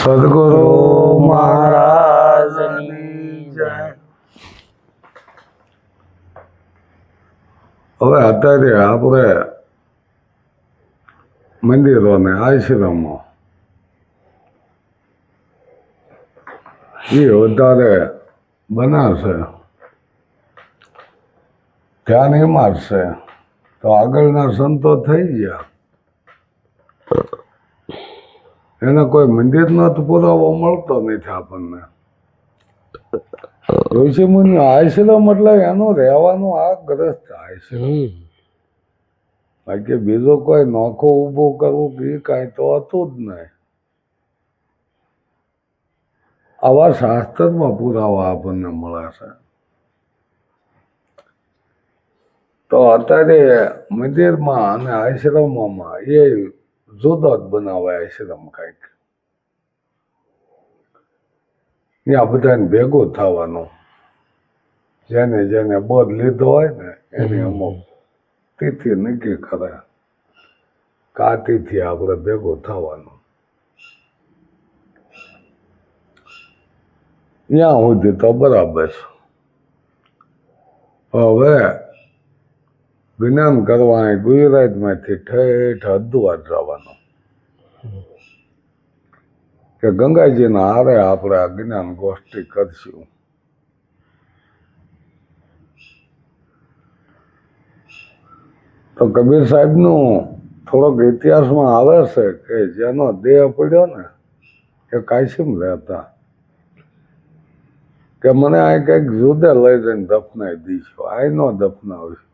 સદગુરુ મહારાજની જય. હવે અત્યારે આપણે મંદિરોને આશ્રમો એ વધારે બનાવશે. ધ્યાન એમાં છે તો આગળના સંતો થઈ ગયા. એને કોઈ મંદિરનો તો પુરાવો મળતો નથી આપણને. ઋષિ મુનિ આશ્રમ એટલે એનું રહેવાનું આ ગ્રસ્ત આશ્રમ. બાકી બીજું કોઈ નોખો ઊભો કરવું કે કાંઈ તો હતું જ નહીં. આવા શાસ્ત્રમાં પુરાવા આપણને મળે છે. તો અત્યારે મંદિરમાં અને આશ્રમોમાં એ જુદો જ છે આશ્રમ કાંઈક. ત્યાં બધાને ભેગો થવાનો. જેને જેને બધ લીધો હોય ને એની અમુક તિથિ નક્કી કરે. કા તિથિ આપણે ભેગો થવાનો. ત્યાં સુધી તો બરાબર છે. હવે જ્ઞાન કરવા ગુજરાતમાંથી ઠેઠ હદુઆર જવાનું. કે ગંગાજીના હારે આપણે આ જ્ઞાન ગોષ્ઠી કરશું. તો કબીર સાહેબનું થોડોક ઇતિહાસમાં આવે છે કે જેનો દેહ પડ્યો ને એ કાયસીમ રહેતા. કે મને આ કંઈક જુદે લઈ જઈને દફનાવી દઈશું આ નો દફનાવીશું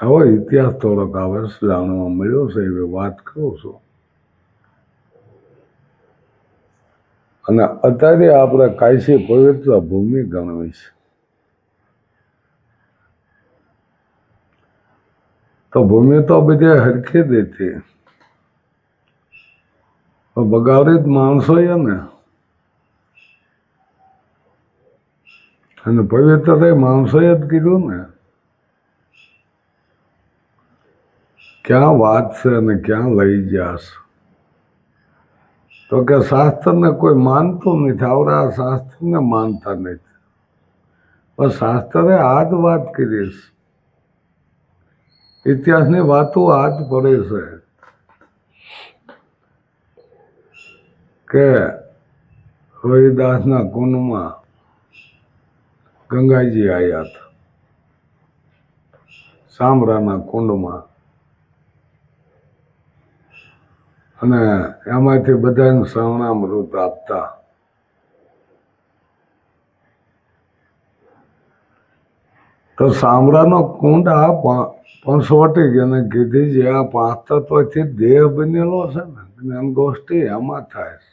હવે ઇતિહાસ થોડોક આવે જાણવા મળ્યો છે, એવી વાત કરું છું. અને અત્યારે આપણે કાયસી પવિત્ર ભૂમિ ગણવી છે. તો ભૂમિ તો બધી હરખી દેતી બગાડી જ માણસો ને. અને પવિત્ર માણસોએ જ કીધું ને. ક્યાં વાત છે અને ક્યાં લઈ ગયા તો કે શાસ્ત્રને કોઈ માનતું નથી, આવડા આ શાસ્ત્રને માનતા નથી. પણ શાસ્ત્રે આ જ વાત કરીશ ઇતિહાસની વાતો આ જ પડે છે કે હરિદાસના કુંડમાં ગંગાજી આવ્યા હતા. સામરાના કુંડમાં અને એમાંથી બધાને શરણામૃત આપતા. તો સાંભળાનો કુંડ આ પંચવટી એને કીધી જે આ પાંચ તત્વથી દેહ બનેલો છે ને, જ્ઞાન ગોષ્ઠી એમાં થાય છે.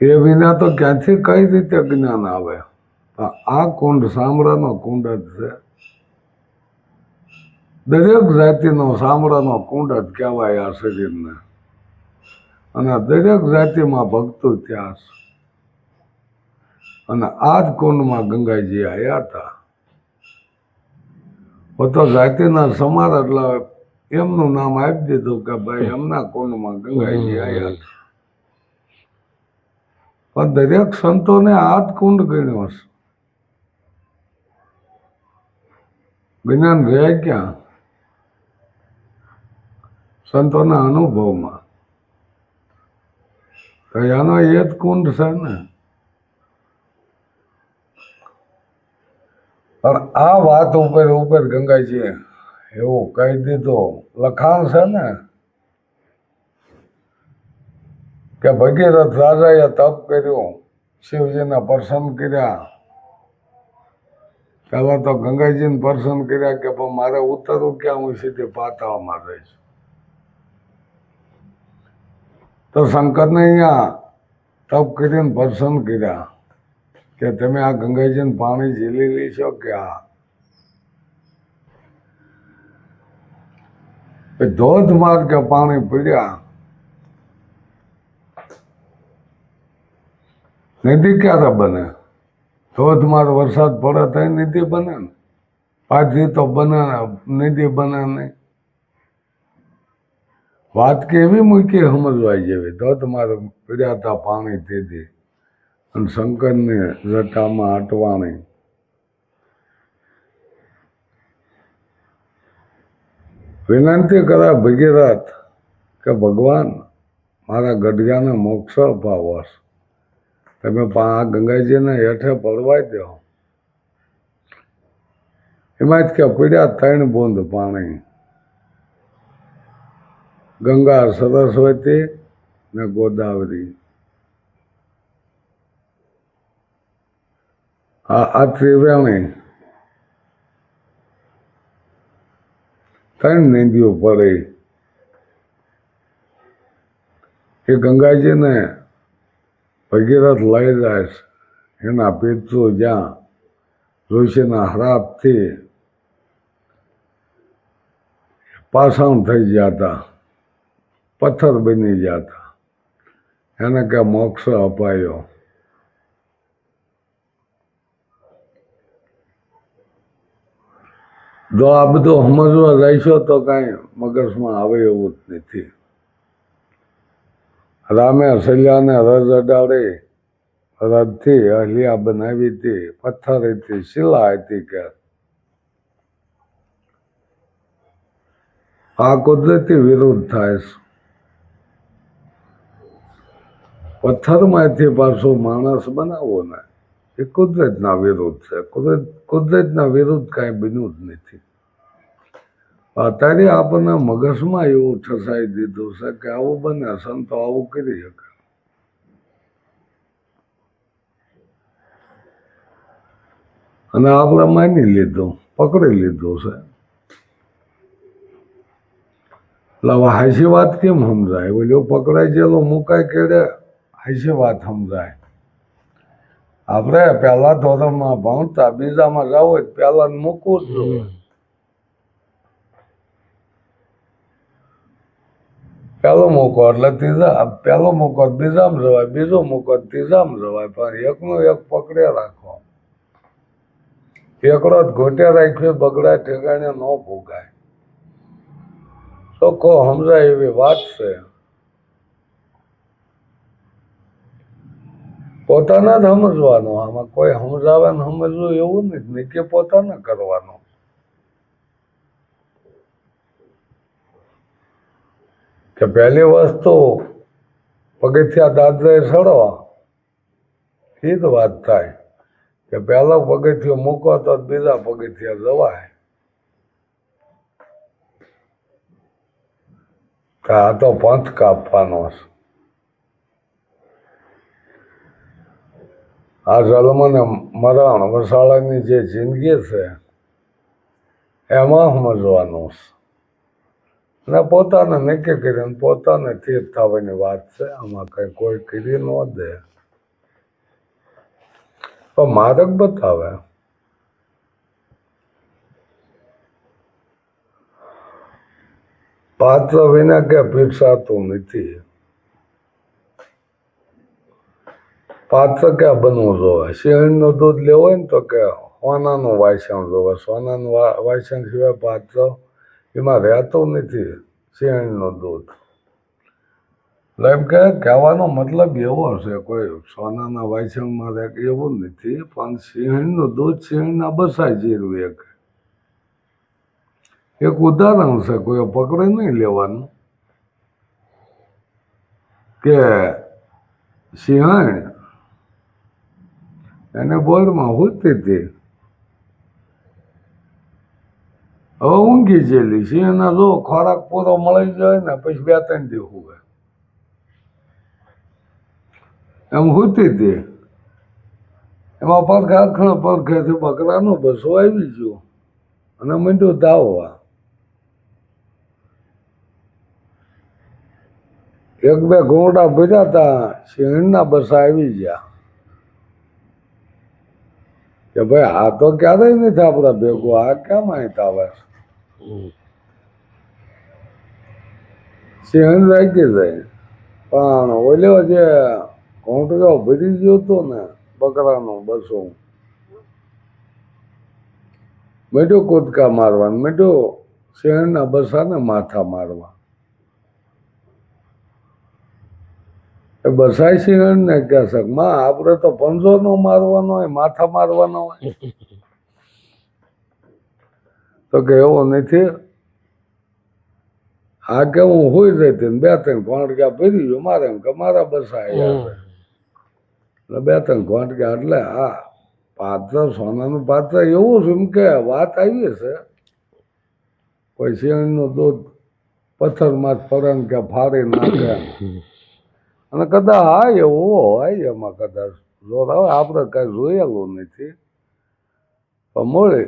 એ વિના તો ક્યાંથી કઈ રીતે જ્ઞાન આવે? આ કુંડ સામરાનો કુંડ જ છે. દરેક જાતિનો સાંભળાનો કુંડ જ કહેવાય આ શરીરને. અને દરેક જાતિમાં ભક્તો ત્યાં અને આ જ કુંડમાં ગંગાજી આવ્યા હતા. તો જાતિના સમાર એટલે એમનું નામ આપી દીધું કે ભાઈ એમના કુંડમાં ગંગાજી આવ્યા હતા પણ દરેક સંતોને આ જ કુંડ ગણ્યો છે જ્ઞાન રહે ક્યાં? સંતોના અનુભવમાં. તો એનો એ જ કુંડ છે ને. પણ આ વાત ઉપર ઉપર ગંગાજી એવું કહી દીધું. લખાણ છે ને, કે ભગીરથ રાજાએ તપ કર્યું, શિવજીને પ્રસન્ન કર્યા. પહેલાં તો ગંગાજીને પ્રસન્ન કર્યા કે પણ મારે ઉતરવું ક્યાં? હું સીધી પાતાળમાં રહીશ. તો શંકરને અહીંયા તપ કરીને પસંદ કર્યા કે તમે આ ગંગાજીને પાણી ઝીલી લેશો કે આ? ધોધ કે પાણી પીડ્યા. નદી ક્યારે બને? ધોધમાર વરસાદ પડે તો નદી બને ને. પાછી તો બને નિધિ બને નહીં. વાત કેવી મૂકી સમજવા જેવી? તો તમારે પીડ્યા હતા પાણી તેથી અને શંકરને જટામાં અટવાણી વિનંતી કરા ભગીરથ કે ભગવાન, મારા ગઢિયાને મોક્ષ અપાવશ. તમે આ ગંગાજીને હેઠે પડવાઈ દો. એમાં જ કે પીડ્યા ત્રણ બૂંદ પાણી. ગંગા સરસ્વતી ને ગોદાવરી. આ આ ત્રિવેણી ત્રણ નદીઓ પડે. એ ગંગાજીને ભગીરથ લઈ જાય એના પિતૃ જ્યાં ઋષિના હરાપથી પાષાણ થઈ ગયા હતા. પથ્થર બની જતા એને કે મોક્ષ અપાયો. જો આ બધું સમજવા જઈશો તો કાંઈ મગજમાં આવે એવું જ નથી. રામે અસલ્યાને રજ અડાડી, રજથી અહલિયા બનાવી હતી, પથ્થર હતી, શિલા હતી કે. આ કુદરતી વિરુદ્ધ થાય છે. પથ્થરમાંથી પાછો માણસ બનાવો ને, એ કુદરતના વિરુદ્ધ છે. કુદરત, કુદરતના વિરુદ્ધ કાંઈ બન્યું જ નથી. અત્યારે આપણને મગજમાં એવું ઠસાઈ દીધું છે કે આવું બને, સંતો આવું કરી શકે. અને આપણે માની લીધું, પકડી લીધું છે. એટલે હાચી વાત કેમ સમજાય? બોલ્યો પકડાઈ ગયેલો મુકાય કેડે? હાચી વાત સમજાય. આપણે પહેલા ધોરણમાં ભણતા બીજામાં જવું હોય પહેલા મૂકવું જ જોઈએ. પહેલો મોકો એટલે ત્રીજા પહેલો મોકો બીજામાં જવાય બીજો મોકો ત્રીજામાં જવાય પણ એકનો એક પકડે રાખો. એકડો જ ઘોટે રાખ્યો બગડા ઠેકાણે ન ભોગાય. ચોખ્ખો સમજાય એવી વાત છે? પોતાને જ સમજવાનું. આમાં કોઈ સમજાવે સમજવું એવું નથી. નિત્ય પોતાને કરવાનું. કે પહેલી વસ્તુ, પગથિયા દાદરે સડો એ જ વાત થાય. કે પહેલો પગથિયો મૂકો તો બીજા પગથિયા જવાય. આ તો પંથ કાપવાનો છે. આ જન્મ ને મરણ વસાળાની જે જિંદગી છે, એમાં સમજવાનું છે. અને પોતાને નક્કી કરીને પોતાને તીર્થ થવાની વાત છે, આમાં કંઈ કોઈ કરી ન દે. પણ માર્ગ બતાવે. પાત્ર વિના કે પીરસાતું નથી પાત્ર ક્યાં બનવું જોવે સિંહણનું દૂધ લેવો હોય ને તો કે સોનાનું વાસણ જોવે સોનાનું વાયસણ સિવાય પાત્ર એમાં રહેતું નથી સિંહણનું દૂધ એટલે એમ કે કહેવાનો મતલબ એવો છે કોઈ સોનાના વાયસણમાં રહે કે એવું નથી પણ સિંહણનું દૂધ સિંહણના બસાય જીરવું એક એક ઉદાહરણ છે કોઈ પકડે નહીં લેવાનું કે સિંહણ એને બોરમાં હોતી હતી હવે ઊંઘી જેલી સિંહના જો ખોરાક પૂરો મળી જાય ને, પછી બે ત્રણ દી હોય એમ હોતી હતી એમાં પડખે આખણા પડખેથી બકરાનું બસો આવી ગયું. અને મંડ્યો ધાવવા એક બે ઘોડા ભર્યા હતા સિંહણના બસા આવી ગયા. કે ભાઈ આ તો ક્યારેય નથી આપણા ભેગું આ કેમ અહીં આવે સિંહણ રાખી જાય પણ ઓલો જે ઘોંટડો ભરી ગયો હતો ને બકરાનો બસો. મેટો કૂદકા મારવાનું મેટો શહેરના બસાને માથા મારવા. એ બસાય સિંહણ ને કે છે માં આપણે તો પંજો નો મારવાનો હોય માથા મારવાનો હોય. તો કે એવો નથી. આ કે હું હોય જતી ને બે ત્રણ ઘોંટગ્યા ભરી ગયો મારે એમ કે મારા બસાય એટલે બે ત્રણ ઘોંટગ્યા એટલે હા પાત્ર સોનાનું પાત્ર એવું છે એમ કે વાત આવી છે. કોઈ શેણનું દૂધ પથ્થરમાં ફરણ કે ફાડી નાખે. અને કદાચ હા એવું હોય એમાં કદાચ જોર આવે આપણે કાંઈ જોયેલું નથી. પણ મળે.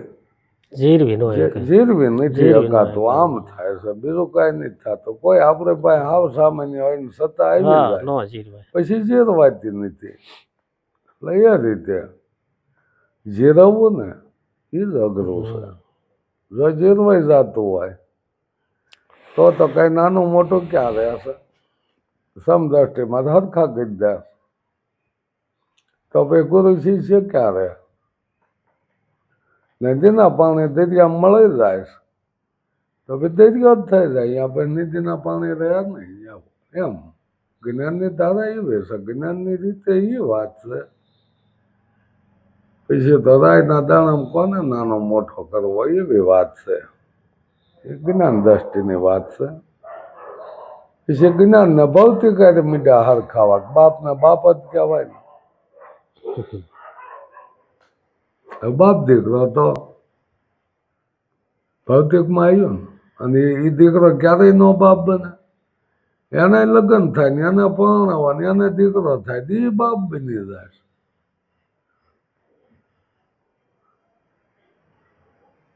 જીરવી નથી હકાતું આમ થાય છે બીજું કઈ નથી થતું. કોઈ આપણે ભાઈ હાવ સામાન્ય હોય ને સત્તા આવી જાય. જીરવાય. પછી જીરવાતી નથી. એટલે એ રીતે જીરવવું ને એ જ અઘરું છે. જો જીરવાઈ જતું હોય તો તો કઈ નાનું મોટું ક્યાં રહેશે સમદ્રષ્ટિમાં હરખા કરી તો પછી ગુરુ શિષ્ય ક્યારે નદીના પાણી દરિયા મળી જાય. તો પછી દરિયો જ થઈ જાય અહીંયા પછી નદીના પાણી રહ્યા નહીં એમ જ્ઞાનની ધારા એવી છે જ્ઞાનની રીતે એ વાત છે પછી તો રાયના કોને નાનો મોટો કરવો એવી વાત છે એ જ્ઞાન દ્રષ્ટિની વાત છે પછી જ્ઞાન ને ભૌતિક હારે મીઠા હાર ખાવા. બાપના બાપ જ કહેવાય ને. બાપ દીકરો તો ભૌતિકમાં આવ્યો ને. અને એ દીકરો ક્યારેય નો બાપ બને. એને લગ્ન થાય ને એને પરણાવવા ને એને દીકરો થાય એ બાપ બની જાય તો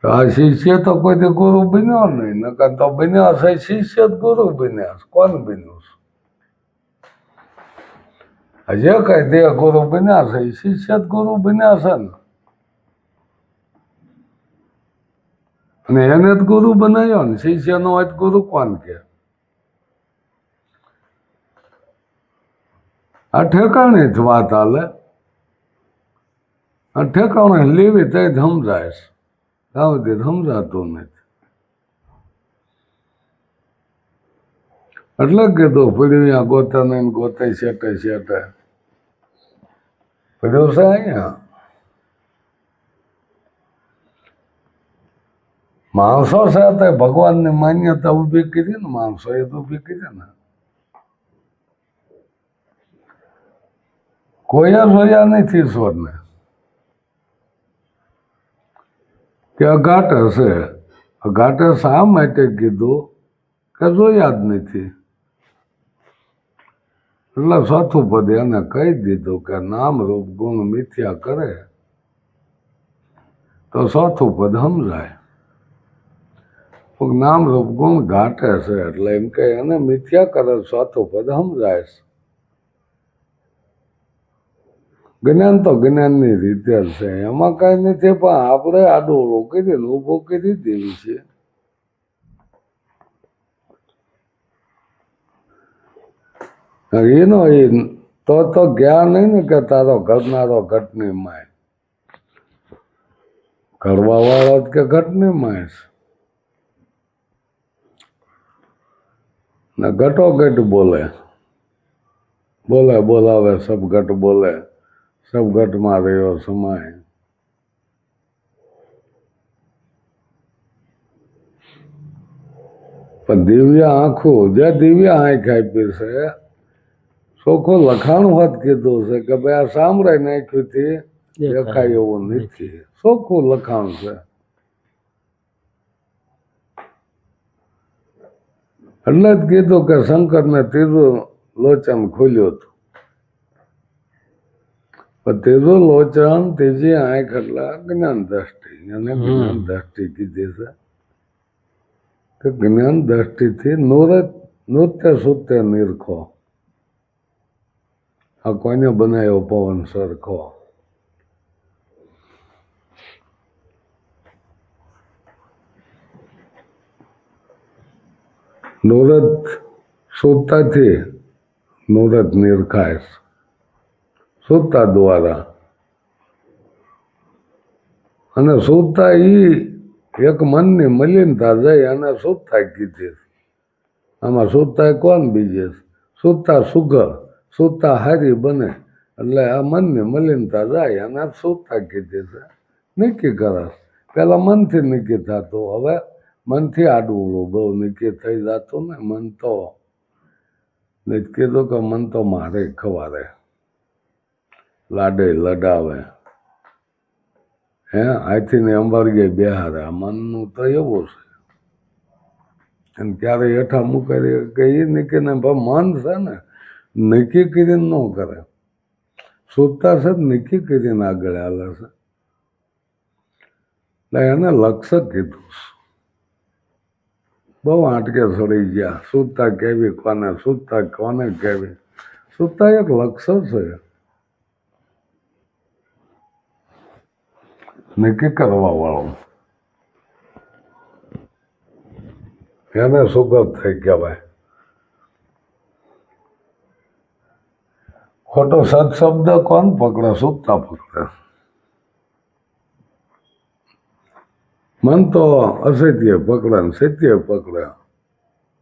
આ શિષ્ય તો કોઈ દી ગુરુ બન્યો નહીં, નકર તો બન્યા છે શિષ્ય જ ગુરુ બન્યા કોણ બન્યું જે કઈ દેહ ગુરુ બન્યા છે, એ શિષ્ય જ ગુરુ બન્યા છે ને. અને એને જ ગુરુ બનાવ્યો ને, શિષ્યનો હોય ગુરુ કોણ કે? આ ઠેકાણે જ વાત હાલે. આ ઠેકાણે લેવી તો સમજાય છે. સુધી સમજાતું નથી. એટલે કીધું પડ્યું અહીંયા ગોતા નહીં ગોતાય ગોતે શેટે શેટે પડ્યું છે અહીંયા. માણસો સાથે ભગવાનની માન્યતા ઊભી કરી ને માણસો એ તો ઊભી કરી ને. કોઈ જ જોયા નથી ઈશ્વરને. કે અઘાટ હશે. અઘાટે શા માટે કીધું? કે જો યાદ નથી. એટલે ચોથું પદ એને કહી દીધું કે નામ રૂપ ગુણ મિથ્યા કરે. તો ચોથું પદ સમજાય નામ રૂપ ગુણ ઘાટે છે, એટલે એમ કે એને મિથ્યા કરે ચોથું પદ સમજાય છે. જ્ઞાન તો જ્ઞાનની રીતે જ છે. એમાં કાંઈ નથી, પણ આપણે આડું ઓળું કરી ઊભો કરી દેવી છે. એનો એ તો તો જ્ઞાન નહીં ને કે તારો ઘટનારો ઘટની માય. કરવા વાળો જ કે ઘટની માય ને ઘટો ઘટ બોલે. બોલે, બોલાવે, સબ ઘટ બોલે. સબ ઘટમાં રહ્યો સમાય. પણ દિવ્ય આંખો જે દિવ્ય આંખ આપી છે ચોખ્ખું લખાણ હોત કીધું છે કે ભાઈ આ સાંભળાઈ નાખ્યું થી દેખાય. એવું નથી. ચોખ્ખું લખાણ છે. એટલે જ કીધું કે શંકરને ત્રીજું લોચન ખોલ્યું હતું. ત્રીજું લોચન તેજી આંખ એટલે જ્ઞાન દ્રષ્ટિ અને જ્ઞાન દ્રષ્ટિ કીધી છે કે જ્ઞાન દ્રષ્ટિથી નૃત નૃત્ય સૂત્ય નિરખો. આ કોઈને બનાવ્યો પવન સરખો? નૂરત સૂતાથી નૂરત નિરખાય. સૂતા દ્વારા. અને સૂતા એ એક મનની મલિનતા જાય અને શુદ્ધતા કીધી આમાં સુતા કોણ બીજે સુતા સુગર શુદ્ધતા હારી બને. એટલે આ મનની મલિનતા જાય અને શુદ્ધતા કીધી છે. નક્કી કરસ પેલા મનથી નક્કી થતું, હવે મનથી આડવું બહુ નક્કી થઈ જતું ને મન તો. નહીં તો કે મન તો મારે ખવારે. લાડે લડાવે. હે અહીંથી ને અંબારીએ બેહારે. આ મનનું તો એવું છે. અને ક્યારે હેઠા મૂકાય કે એ નક્કી ને મન છે ને, નક્કી કરીને ન કરે. સુતા છે નક્કી કરીને આગળ હાલે છે. એટલે એને લક્ષ્ય કીધું. બહુ આંટકે સડી ગયા. સુતા કેવી, કોને સુતા, કોને કેવી? સુતા એક લક્ષ્ય છે. નક્કી કરવા વાળો એને સુગત થઈ કહેવાય ખોટો સત્શબ્દ કોણ પકડે સુતા પકડે મન તો અસત્ય પકડે ને સત્ય પકડે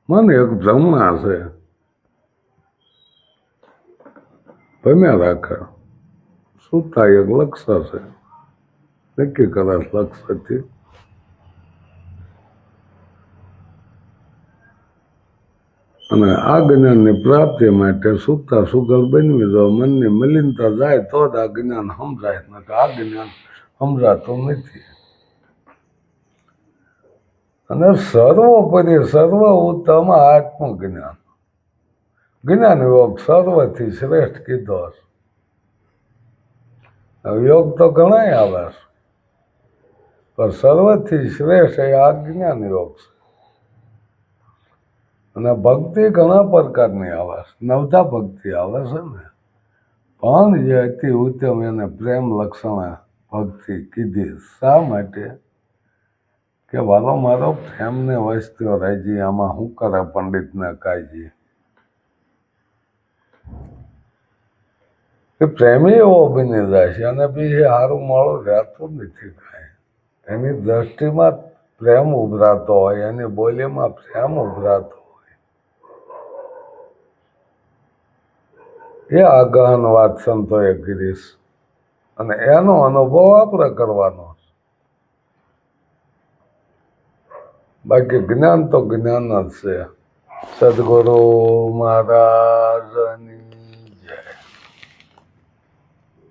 મન એક જમણા છે ભમ્યા રાખે સુતા એક લક્ષ્ય છે નક્કી કરે લક્ષ્યથી અને આ જ્ઞાનની પ્રાપ્તિ માટે સુખતા સુગલ બનવી જો મનની મલિનતા જાય, તો જ આ જ્ઞાન સમજાય ન આ જ્ઞાન સમજાતું નથી. અને સર્વોપરી સર્વ ઉત્તમ આત્મજ્ઞાન. જ્ઞાન યોગ સર્વથી શ્રેષ્ઠ કીધો યોગ તો ઘણાય આવે છે. પણ સર્વથી શ્રેષ્ઠ એ આજ્ઞાન જ્ઞાન યોગ છે. અને ભક્તિ ઘણા પ્રકારની આવે છે. નવતા ભક્તિ આવે છે ને. પણ જે અતિ ઉત્તમ એને પ્રેમ લક્ષણ ભક્તિ કીધી. શા માટે? કે વાલો મારો પ્રેમને વસ્તીઓ રાજી આમાં શું કરે પંડિતને કાયજી કે પ્રેમી એવો બની જાય છે અને પછી સારું માળું રહેતું નથી. એની દ્રષ્ટિમાં પ્રેમ ઉભરાતો હોય, એની બોલીમાં પ્રેમ ઉભરાતો હોય. એ આ વાત સંતોએ ગીરીશ અને એનો અનુભવ આપણે કરવાનો બાકી જ્ઞાન તો જ્ઞાન જ છે. સદગુરુ મહારાજની